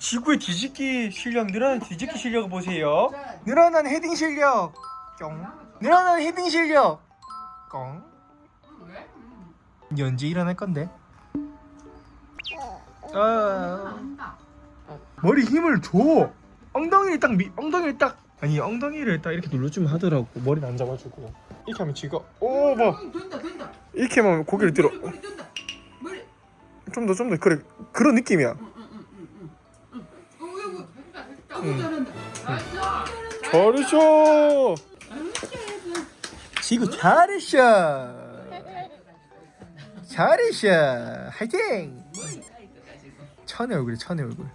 지구의 뒤집기 실력 늘어난 뒤집기 실력을 보세요. 늘어난 헤딩 실력. 뿅. 늘어난 헤딩 실력. 꽁. 언제 일어날 건데? 아. 머리 힘을 줘. 엉덩이를 딱 미, 엉덩이를 딱 아니 엉덩이를 딱 이렇게 눌러주면 하더라고. 머리는 안 잡아주고. 이렇게 하면 쥐가 오 뭐. 된다 된다 이렇게 하면 고개를 들어. 머리 머리 된다 머리 좀더 좀 더 그래 그런 느낌이야. 잘한다 잘했어. 지구 잘했어. 잘했어. 화이팅. 천의 얼굴이 천의 얼굴.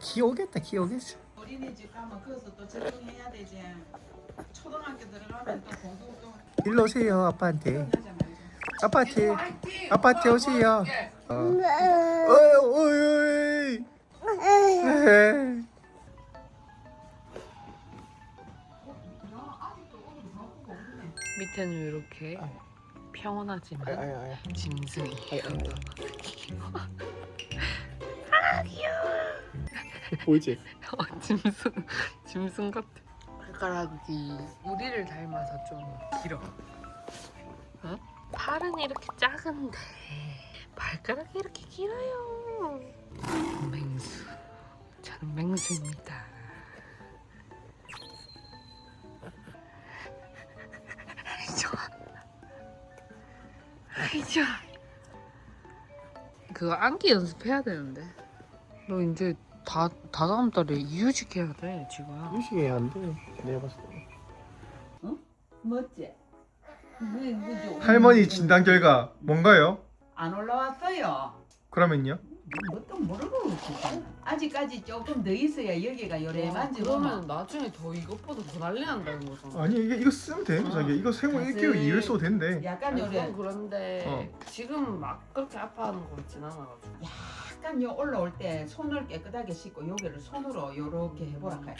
귀여우겠다 귀여우겠어. 어린이집 가면 거기서 또 적응해야 되지 초등학교 들어가면 또 공부 또 일로 오세요 아빠한테. 아빠한테! 아빠한테 오세요. 어. 어이 어이 밑에는 이렇게 평온하지만 아야야. 짐승이 보이지? 어, 짐승 짐승 같아. 발가락이 우리를 닮아서 좀 길어. 어? 팔은 이렇게 작은데 발가락이 이렇게 길어요. 맹수 저는 맹수입니다 아이 좋아 그거 안기 연습해야 되는데 너 이제 다, 다 다음 달에 이유식 해야 돼 지금 유식이 안 돼. 내가 봤을 때. 멋지 뭐, 뭐죠? 할머니 진단 결과 뭔가요? 안 올라왔어요 그러면요? 뭐또 모르고 아직까지 조금 더 있어야 여기가 요래 만지고. 그러면 나중에 더 이것보다 더 난리 난다는 거잖아. 아니 이게 이거 쓰면 돼. 자기. 이거 생후 1개월 사실- 2일 써도 된대. 약간 아니, 요래. 그건 그런데 어. 지금 막 그렇게 아파하는 거 같진 않아가지고. 약간 요 올라올 때 손을 깨끗하게 씻고 여기를 손으로 요렇게 해보라 카이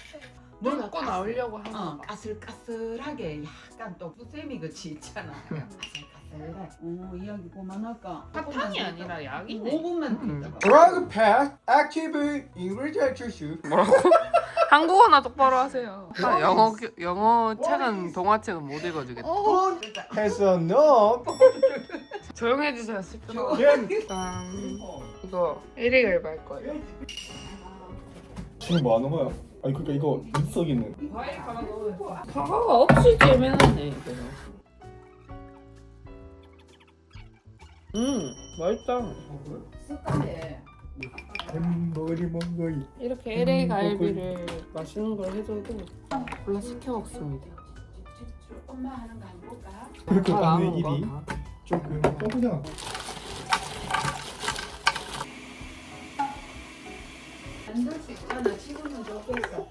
먹고 나오려고 하는 어, 거. 까슬까슬하게. 약간 또 수세미 같이 있잖아. 까슬 까슬해. 어, 이야기 그만할까? 사탕이 아니라 약이네 5분만 음. 있다가. 뭐라고? 한국어나 똑바로 하세요. 아, 영어 교- 영어 책은 동화책은 못 읽어주겠다. 해서 너 조용해 주세요 슬프다 겐 짠. 이거 1위 갈할 거예요. 지금 뭐 하는 거야? 아니 그러니까 이거 눈썹 있는 사과가 없이 재미나네 이거 음 맛있다 습관에 햄버리 멍거리 이렇게 LA 갈비를 맛있는 걸 해줘도 몰라 시켜 먹습니다 엄마 하는 거 한번 볼까? 그렇게 다 나온 거 일이 다. 조금 뻔하잖아 만들 수 있잖아. 지금은 좋겠어.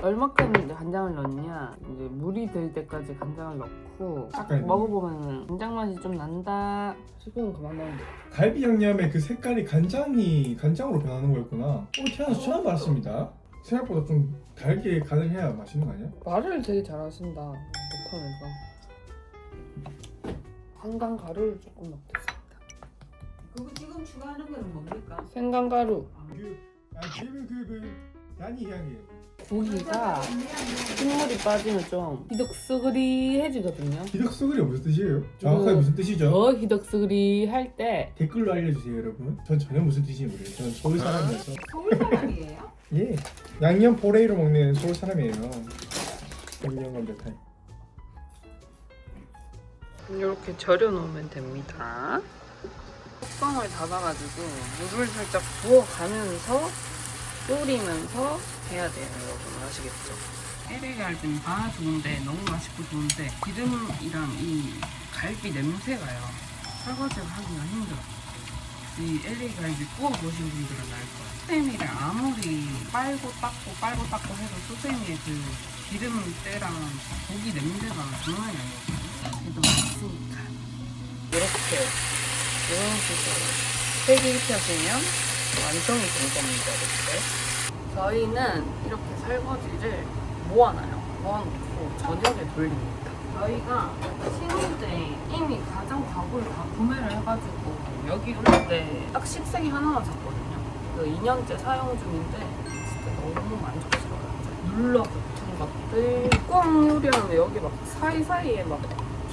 얼마큼 간장을 넣냐? 이제 물이 될 때까지 간장을 넣고 딱 먹어보면 간장 맛이 좀 난다. 싶으면 그만 넣으면 돼 갈비 양념의 그 색깔이 간장이 간장으로 변하는 거였구나. 오늘 태어나서 처음 봤습니다. 생각보다 좀 달게 간을 해야 맛있는 거 아니야? 말을 되게 잘하신다 못하면서. 한강 가루를 조금 넣겠습니다. 그거 지금 추가하는 거는 뭡니까? 생강 가루. 그, 아, 그, 그, 단이 향이 고기가 핏물이 빠지면 좀 히덕스그리해지거든요 기덕수그리 무슨 뜻이에요? 정확하게 그- 무슨 뜻이죠? 더 히덕스그리 할 때 댓글로 알려주세요 여러분 전 전혀 무슨 뜻인지 모르겠어요 전 서울 사람이라서 서울 사람이에요? 예 양념 포레이로 먹는 서울 사람이에요 양념 완벽한 이렇게 절여 놓으면 됩니다. 뚜껑을 닫아가지고 물을 살짝 부어가면서 졸이면서 해야 돼요, 여러분 아시겠죠? LA 갈비는 다 좋은데 너무 맛있고 좋은데 기름이랑 이 갈비 냄새가요. 설거지를 하기가 힘들어. 이 LA 갈비 구워 보신 분들은 알 거예요. 수세미를 아무리 빨고 닦고 빨고 닦고 해도 수세미의 그 기름때랑 고기 냄새가 장난이 아니거든요. 그래도 맛있으니까. 이렇게 이런 식으로 세개 입혀주면 완성이 된 겁니다, 이렇게. 저희는 이렇게 설거지를 모아놔요. 모아놓고 저녁에 돌립니다. 저희가 신혼 때 이미 가정 가구를 다 구매를 해가지고 여기 올 때 딱 식생이 하나만 샀거든요. 이거 2년째 사용 중인데 진짜 너무 만족스러워요. 눌러 붙은 것들 꽝 요리하는데 여기 막 사이사이에 막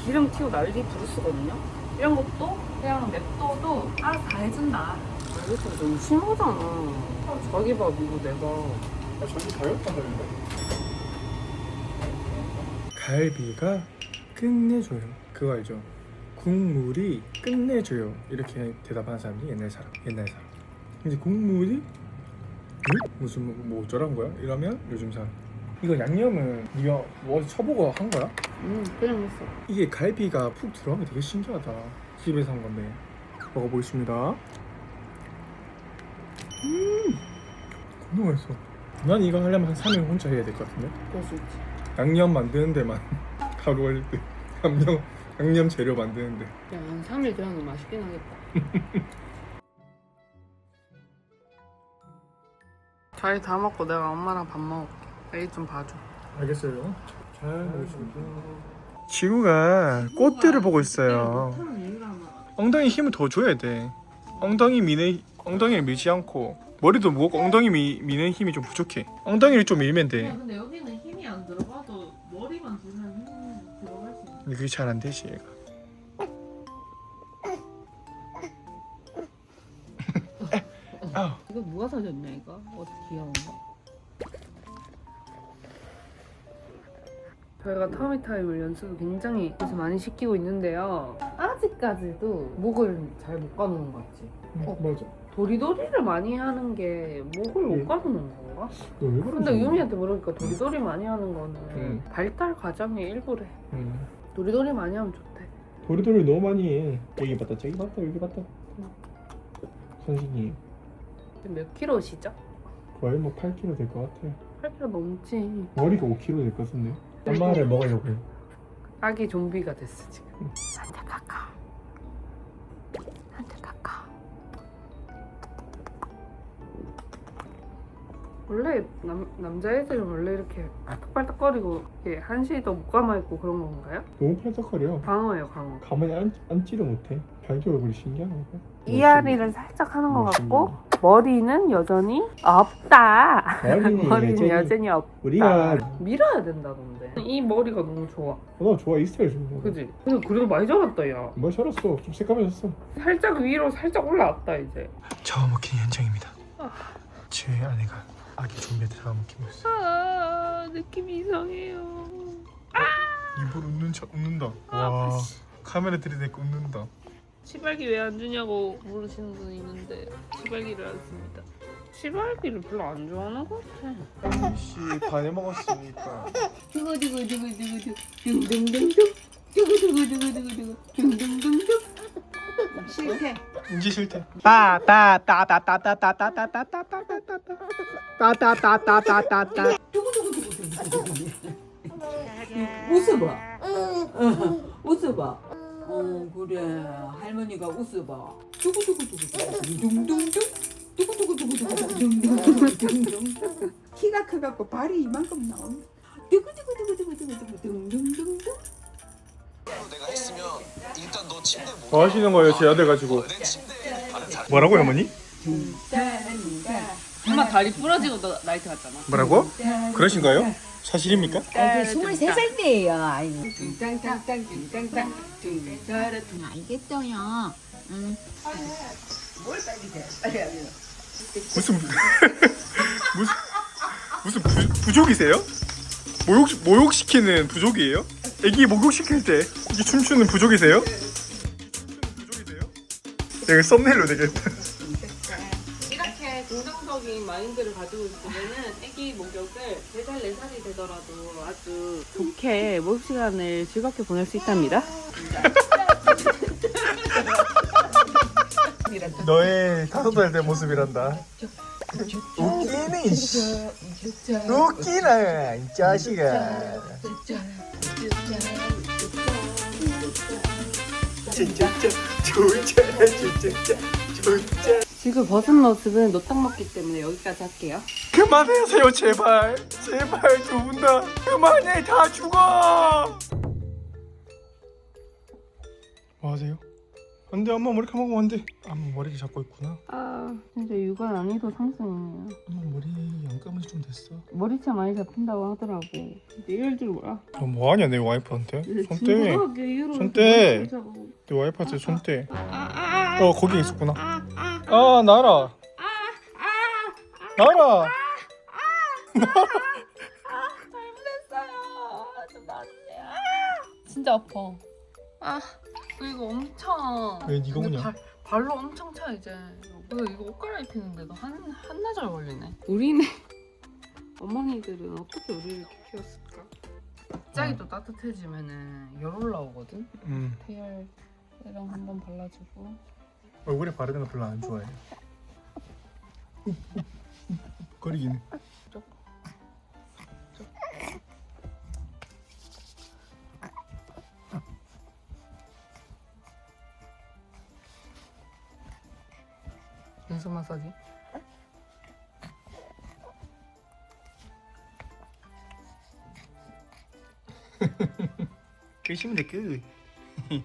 기름 튀고 난리 부르스거든요. 이런 것도 그냥 냅둬도 알아서 다 해준다. 이것도 너무 심하잖아. 자기 밥 이거 내가 저기 다이어트 한다는데 갈비가 끝내줘요 그거 알죠? 국물이 끝내줘요 이렇게 대답하는 사람이 옛날 사람 옛날 사람 이제 국물이 응? 무슨 뭐, 뭐 어쩌란 거야? 이러면 요즘 사람 이거 양념은 네가 뭐 어디 쳐보고 한 거야? 음 그냥 했어. 이게 갈비가 푹 들어간 게 되게 신기하다 집에서 한 건데 먹어보겠습니다 음. 너무 맛있어. 난 이거 하려면 한 3일 혼자 해야 될 것 같은데? 그럴 수 있지. 양념 만드는 데만. 하루 걸릴 때. 양념 양념 재료 만드는데. 야, 한 3일 지나도 맛있긴 하겠다. 자리 다 먹고 내가 엄마랑 밥 먹을게. 애기 좀 봐줘. 알겠어요. 잘 먹겠습니다. 지구가 꽃들을 보고 있어요. 엉덩이 힘을 더 줘야 돼. 엉덩이 미는 엉덩이를 밀지 않고 머리도 무겁고 엉덩이 미, 미는 힘이 좀 부족해 엉덩이를 좀 밀면 야, 돼 근데 여기는 힘이 안 들어가도 머리만 두면 힘이 들어갈 수 있어. 근데 그게 잘 안 되지 얘가 아우. 이거 누가 사줬냐 이거? 어떻게 귀여운 거? 저희가 터미타임을 연습을 굉장히 그래서 많이 시키고 있는데요. 아직까지도 목을 잘 못 가누는 것 같지? 어 맞아 도리도리를 많이 하는 게 목을 못 예. 가누는 건가? 그러지? 근데 유미한테 물으니까 도리도리 많이 하는 거는 음. 발달 과정의 일부래. 음. 도리도리 많이 하면 좋대. 도리도리 너무 많이 해 여기 봤다 저기 봤다 여기 봤다 선생님 몇 킬로시죠? 거의 뭐 8kg 될 것 같아요 8킬로 넘지. 머리가 5kg 될 것 같은데 엄마를 먹으려고요 아기 좀비가 됐어 지금. 한테 가까. 원래 남 남자애들은 원래 이렇게 빨딱빨딱거리고 이렇게 한시도 못 감아 있고 그런 건가요? 너무 팔딱거려 광어예요 광어. 가만히 앉, 앉지를 못해 자기 얼굴이 신기한 거야 이앓이를 살짝 하는 것 멋있네. 같고 머리는 여전히 없다. 머리는 머리는 여전히 여전히 없다. 우리가 밀어야 된다던데. 이 머리가 너무 좋아. 나 좋아 이 스타일 좋아 그지? 근데 그래도 많이 자랐다 야. 뭐 잘했어 좀 새까매졌어 살짝 위로 살짝 올라왔다 이제. 잡아먹힌 현장입니다 제 아내가 아기 좀비한테 잡아먹히고 있어 아 느낌이 이상해요. 입으로 웃는 척 웃는다 와 카메라 들이대고 웃는다 치발기 왜 안 주냐고 물으시는 분이 있는데 치발기를 안 씁니다. 치발기를 별로 안 좋아하는 것 같아. 씨 반에 먹었으니까 두구 두구 두구 두구 두 둥둥둥둥 두구 두구 두구 두구 두구 둥둥둥둥 싫대. 이제 싫대 따따따따따따따따따따 따따따따따따따 웃어봐. 어, 웃어봐. 어 그래 할머니가 웃어봐. 두구두구두구두구 둥둥둥 두구두구두구두구둥둥둥둥 키가 커갖고 발이 이만큼 나온. 두구두구두구두구두구둥둥둥 내가 했으면 일단 너 침대 못뭐 하시는 거예요 제 아들 가지고 내 침대에 발을 잘 뭐라고요 어머니? 엄마 다리 부러지고 너 나이트 갔잖아. 뭐라고? 그러신가요? 사실입니까? 어, 그 23살 때예요. 아이고. 뚱따라 뚱. 알겠어요. 음, 뭘 빨리 해. 빨리 하면. 무슨 무슨 무슨 부, 부족이세요? 모욕 모욕 시키는 부족이에요? 애기 목욕 시킬 때 이게 춤추는 부족이세요? 춤추는 부족이세요? 내가 썸네일로 되겠다. 긍정적인 마인드를 가지고 있으면은 아기 목욕을 4살, 4살이 되더라도 아주 좋게 목욕 시간을 즐겁게 보낼 수 있답니다. 너의 다섯 살 때 모습이란다. 웃기네 씨. 웃기네 이 자식아. 진짜 진짜 진짜 진짜 지금 벗은 모습은 노딱 먹기 때문에 여기까지 할게요. 그만하세요 제발 제발 두 분 다 그만해 다 죽어 뭐 하세요? 안돼 엄마 머리카락 먹으면 안돼 엄마 머리 잡고 있구나. 아 진짜 육아 난이도 상승이네요. 엄마 머리 안 감은 지좀 됐어? 머리채 많이 잡힌다고 하더라고. 근데 이럴 줄 몰라. 너 뭐하냐 내 와이프한테? 손 떼. 진부하게 이러고 손 떼. 머리채 잡고. 내 와이프한테 손 떼. 어 거기 있었구나. 아 나라. 나라. 잘못했어요. 좀 놔주세요. 진짜 아파. 아, 이거 엄청. 왜 근데 오냐? 발, 발로 엄청 차 이제. 그래서 이거 옷 갈아입히는데도 한 한나절 걸리네. 우리네 어머니들은 어떻게 우리를 이렇게 키웠을까? 갑자기 또 따뜻해지면은 열 올라오거든. 음 태열이랑 한번 발라주고. 얼굴에 바르는 거 별로 안 좋아해 거리긴 해 연속 마사지. 끄시면 돼끄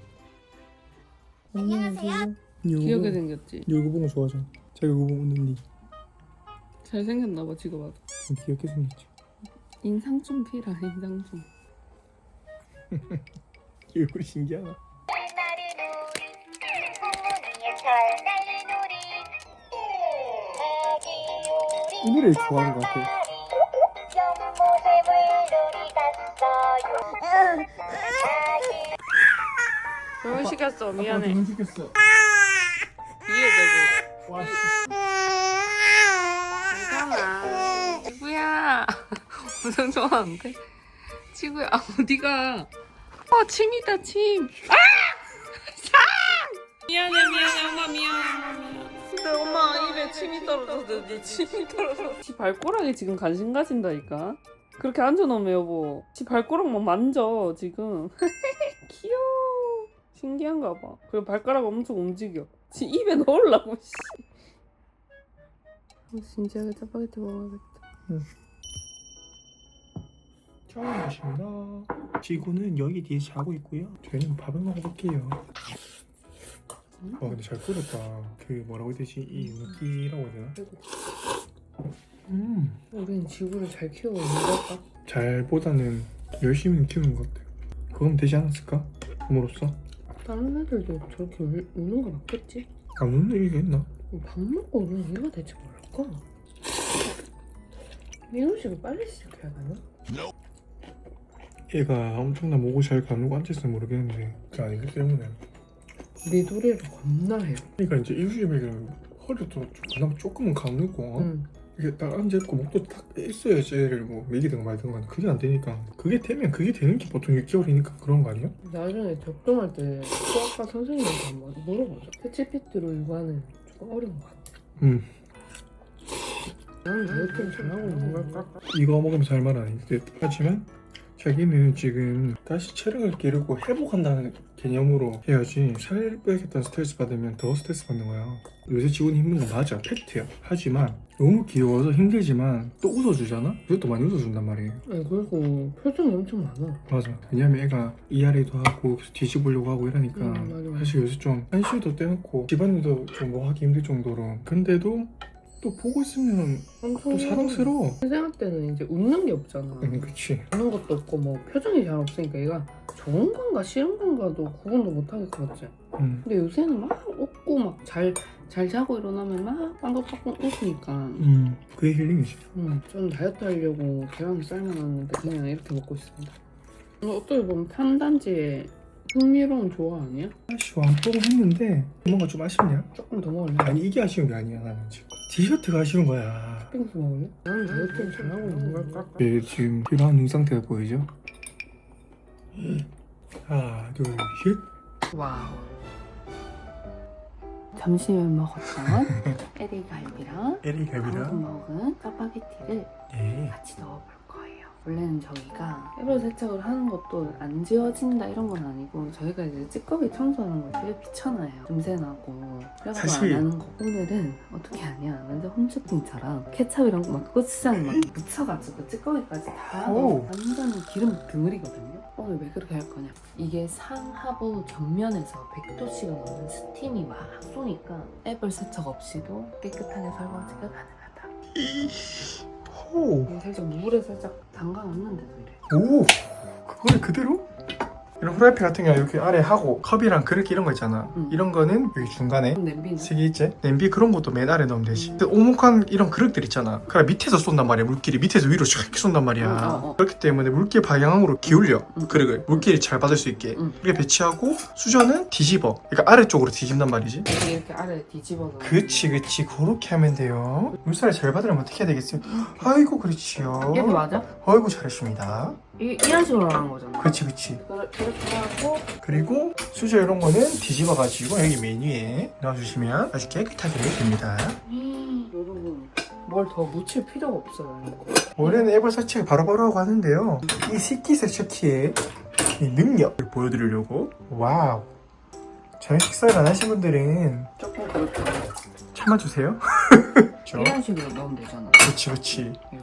안녕하세요. 귀엽게 생겼지. 이거 보는 거 좋아하잖아 자기 이거 보면 웃는 니 잘 생겼나 봐 지금 봐도. 좀 귀엽게 생겼지 인상 좀 피라 인상 좀. 이 얼굴이 신기하다 이 노래 좋아하는 것 같아 결혼시켰어 미안해. 음식했어 이해되고. 와 씨. 괜찮아. 지구야. 엄청 좋아하는데? 지구야, 아, 어디가? 어, 침이다, 침. 아! 상! 미안해, 미안해, 미안해, 엄마, 미안해. 근데 엄마 입에 침이 떨어져서 네 침이 떨어져서. 지 발가락에 지금 관심 가진다니까? 그렇게 앉아놓으면 여보. 지 발가락 막 만져, 지금. 귀여워. 신기한가 봐. 그리고 발가락 엄청 움직여. 지 입에 넣으려고, 씨. 어, 진지하게 짜파게티 먹어야겠다. 처음 오십니다 지구는 여기 뒤에 자고 있고요 저희는 밥을 먹어볼게요 어 근데 잘 끓였다 그 뭐라고 해야 되지 이 느끼라고 해야 되나 음 우리는 지구를 잘 키우고 있는 걸까? 잘보다는 열심히 키우는 것 같아요 그건 되지 않았을까? 부모로서 다른 애들도 저렇게 울, 우는 거 맞겠지? 안 웃는 얘기가 있나? 밥 먹고 우는 이유가 대체 뭘까? 민호식을 빨리 시작해야 되나? 얘가 엄청난 목을 잘 가누고 앉아있으면 모르겠는데 그게 아니기 때문에 미도리를 겁나 해요. 그러니까 이제 일주일에 허리도 좀 그나마 조금은? 응. 이게 딱 앉아있고 목도 딱 있어야지 애를 뭐 먹이든 말든 간 그게 안 되니까 그게 되면 그게 되는 게 보통 6개월이니까 그런 거 아니야? 나중에 접종할 때 수학과 선생님한테 한번 물어보자. 채치피트로 육아는 조금 어려운 것 같아. 음 나는 다이어트를 잘하고 있는 걸까? 이거 먹으면 잘 말하니 하지만 자기는 지금 다시 체력을 기르고 회복한다는 개념으로 해야지 살 빼겠다는 스트레스 받으면 더 스트레스 받는 거야 요새 지원이 힘든 건 맞아 팩트야 하지만 너무 귀여워서 힘들지만 또 웃어주잖아? 그것도 많이 웃어준단 말이에요 아니 그리고 표정이 엄청 많아. 맞아 왜냐면 애가 이아래도 하고 계속 뒤집으려고 하고 이러니까 음, 맞아, 맞아. 사실 요새 좀 한시도 떼놓고 집안일도 좀 뭐 하기 힘들 정도로 근데도 또 보고 있으면 또 사랑스러워 생활 때는 이제 웃는 게 없잖아. 응 그치 웃는 것도 없고 뭐 표정이 잘 없으니까 얘가 좋은 건가 싫은 건가도 구분도 못하겠어 맞지? 응. 근데 요새는 막 웃고 막 잘 잘 자고 일어나면 막 빵긋빵긋 웃으니까 음, 그게 힐링이지. 음, 좀 다이어트 하려고 계란 삶아놨는데 그냥 이렇게 먹고 있습니다 어, 어떻게 보면 탄단지의 흥미로운 조화 아니야? 사실 완뽕 했는데 뭔가 좀 아쉽냐? 조금 더 먹을래? 아니 이게 아쉬운 게 아니야 나는 지금. 디저트가 아쉬운 거야. 핑스 먹을래? 나는 다이어트를 잘하고 있는 걸까? 네, 지금 필요한 눈 상태가 보이죠? 하나, 둘, 셋. 와우 점심에 먹었던 에리 갈비랑 에리 방금 먹은 짜파게티를 네. 같이 넣어볼 거예요 원래는 저희가 해볼 세척을 하는 것도 안 지워진다 이런 건 아니고 저희가 이제 찌꺼기 청소하는 걸 되게 귀찮아해요. 냄새 나고 그래서 사실- 안 하는 거. 오늘은 어떻게 하냐 완전 홈쇼핑처럼 케찹이랑 막 고추장 막 묻혀가지고 찌꺼기까지 다 오. 넣어 완전 기름 덩어리거든요. 오늘 왜 그렇게 할 거냐? 이게 상하부 전면에서 100도씨가 넘는 스팀이 막 쏘니까 애벌 세척 없이도 깨끗하게 설거지가 가능하다. 오. 살짝 물에 살짝 담가놨는데도 이래. 오. 그거를 그대로? 이런 후라이팬 같은 경우 이렇게 아래 하고 컵이랑 그릇 이런 거 있잖아. 응. 이런 거는 여기 중간에 냄비는? 세개 있지? 냄비 그런 것도 맨 아래 넣으면 되지. 근데 오목한 이런 그릇들 있잖아. 그래 밑에서 쏜단 말이야. 물길이 밑에서 위로 쫙 쏜단 말이야. 응, 어, 어. 그렇기 때문에 물길 방향으로 기울여 응. 그릇을 물길이 잘 받을 수 있게 응. 이렇게 배치하고 수저는 뒤집어. 그러니까 아래쪽으로 뒤집단 말이지. 이렇게 아래 뒤집어서 그치 그치 그렇게 하면 돼요. 물살을 잘 받으려면 어떻게 해야 되겠어요? 아이고 그렇지요. 이렇게 맞아? 아이고 잘했습니다. 이, 이런 식으로 하는 거잖아 그치 그치. 그래- 그렇게 하고 그리고 수저 이런 거는 뒤집어 가지고 여기 메뉴에 넣어주시면 아주 깨끗하게 됩니다. 음, 여러분 뭘 더 묻힐 필요가 없어요. 원래는 애벌 설치가 바로바로 하고 하는데요. 이 식기 세척기의 이 능력을 보여드리려고 와우 저녁 식사를 안 하신 분들은 조금 그렇게 참아주세요. 그렇죠? 이런 식으로 넣으면 되잖아 그치 그치 이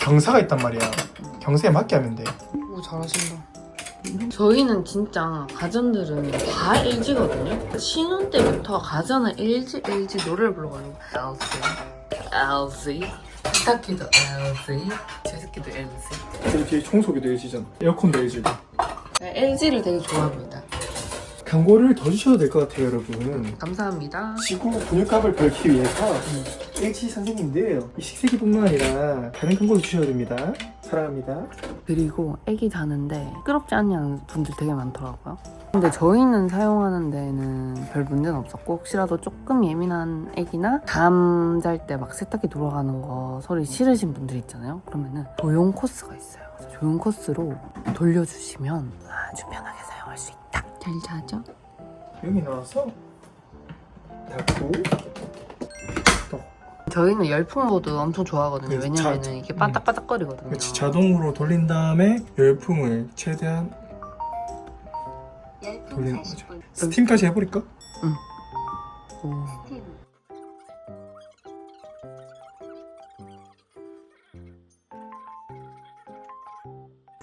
경사가 있단 말이야. 경사에 맞게 하면 돼. 오 잘하신다 저희는 진짜 가전들은 다 LG거든요 신혼 때부터 가전은 LG LG 노래를 불러가지고 LG LG 세탁기도 LG 제습기도 LG 그리고 뒤에 청소기도 LG잖아. 에어컨도 LG고. LG를 되게 좋아합니다 광고를 더 주셔도 될 것 같아요 여러분. 감사합니다 지구 분유값을 벌기 위해서 LG 선생님들 이 식세기뿐만 아니라 다른 광고도 주셔야 됩니다. 사랑합니다. 그리고 애기 자는데 시끄럽지 않냐는 분들 되게 많더라고요. 근데 저희는 사용하는 데는 별 문제는 없었고 혹시라도 조금 예민한 애기나 잠잘 때 막 세탁기 돌아가는 거 소리 싫으신 분들 있잖아요. 그러면은 조용 코스가 있어요. 그래서 조용 코스로 돌려주시면 아주 편하게 사용할 수 있다. 잘 자죠? 여기 나와서 닫고 저희는 열풍 모드 엄청 좋아하거든요. 그 왜냐면은 자- 이게 반딱반딱거리거든요. 그렇지 자동으로 돌린 다음에 열풍을 최대한 돌리는 거죠. 스팀까지 해버릴까? 오.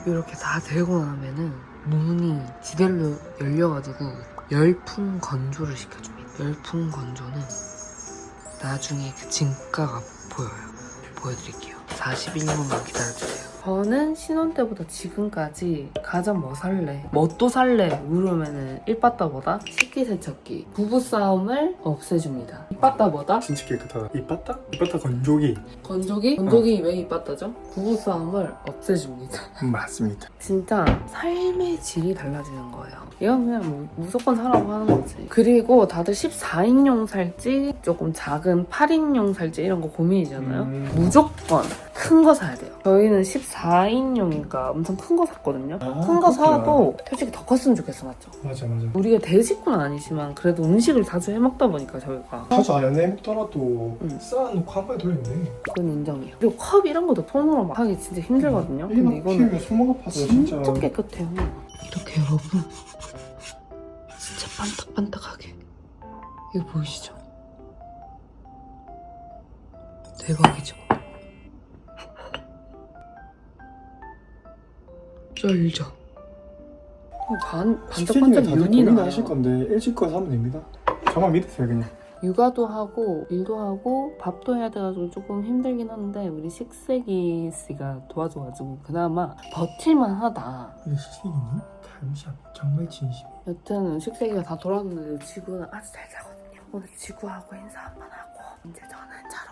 이렇게 다 되고 나면은 문이 지대로 열려가지고 열풍 건조를 시켜줍니다. 열풍 건조는 나중에 그 진가가 보여요. 보여드릴게요. 41분만 기다려주세요. 저는 신혼 때보다 지금까지 가장 뭐 살래? 뭐또 살래? 물으면은 1빠따보다 식기 세척기 부부싸움을 없애줍니다. 2빠따보다 진짜 깨끗하다 이빠따? 이빠따 건조기 건조기? 건조기 왜 이빠따죠? 부부싸움을 없애줍니다. 음, 맞습니다 진짜 삶의 질이 달라지는 거예요. 이건 그냥 뭐 무조건 사라고 하는 거지. 그리고 다들 14인용 살지, 조금 작은 8인용 살지 이런 거 고민이잖아요. 음. 무조건 큰 거 사야 돼요. 저희는 14인용이니까 엄청 큰 거 샀거든요. 아, 큰 거 그렇구나. 사도 솔직히 더 컸으면 좋겠어, 맞죠? 맞아 맞아 우리가 대식구는 아니지만 그래도 음식을 자주 해 먹다 보니까 저희가 자주 안 해먹더라도 음. 쌓아놓고 한 번에 돌리네 그건 인정이에요. 그리고 컵 이런 것도 손으로 막 하기 진짜 힘들거든요. 근데 이거는 키우면 손목 아파서 진짜, 진짜 깨끗해요. 이렇게 여러분 진짜 반딱반딱하게 이거 보이시죠? 대박이죠? 쩔죠? 어, 반, 반짝반짝 눈이 나요. 하실 건데 LG 거 사면 됩니다. 저만 믿으세요 그냥. 육아도 하고 일도 하고 밥도 해야 돼가지고 조금 힘들긴 한데 우리 식세기 씨가 도와줘가지고 그나마 버틸만 하다. 이 식세기는 감시함 정말 진심 여튼 식세기가 다 돌아왔는데 지구는 아주 잘 자거든요. 오늘 지구하고 인사 한 번 하고 이제 저는 자러